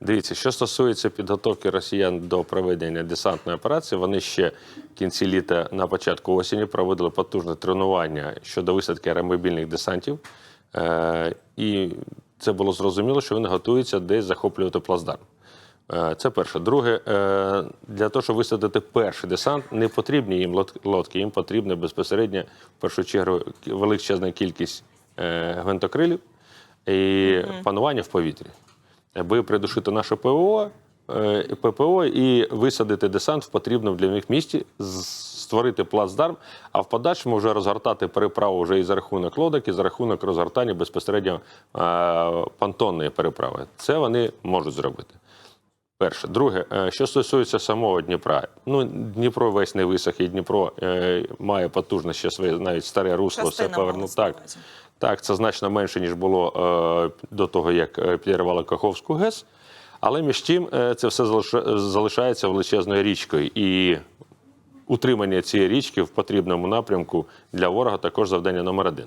Дивіться, що стосується підготовки росіян до проведення десантної операції, вони ще в кінці літа на початку осені проводили потужне тренування щодо висадки аеромобільних десантів. Е, і це було зрозуміло, що вони готуються десь захоплювати плацдарм. Е, Це перше. Друге, е, для того, щоб висадити перший десант, не потрібні їм лодки, їм потрібна безпосередньо, в першу чергу, величезна кількість е, гвинтокрилів і панування в повітрі, аби придушити наше ПВО, е, ППО і висадити десант в потрібному для них місті, створити плацдарм, а в подальшому вже розгортати переправу вже і за рахунок лодок, і за рахунок розгортання безпосередньо е, понтонної переправи. Це вони можуть зробити. Перше. Друге, е, що стосується самого Дніпра, ну Дніпро весь не висох, і Дніпро е, має потужне ще своє навіть старе русло, все Частина повернув. мається Так, так, це значно менше, ніж було е, до того, як е, підірвали Каховську ГЕС. Але між тим е, це все залишається величезною річкою. І утримання цієї річки в потрібному напрямку для ворога також завдання номер один.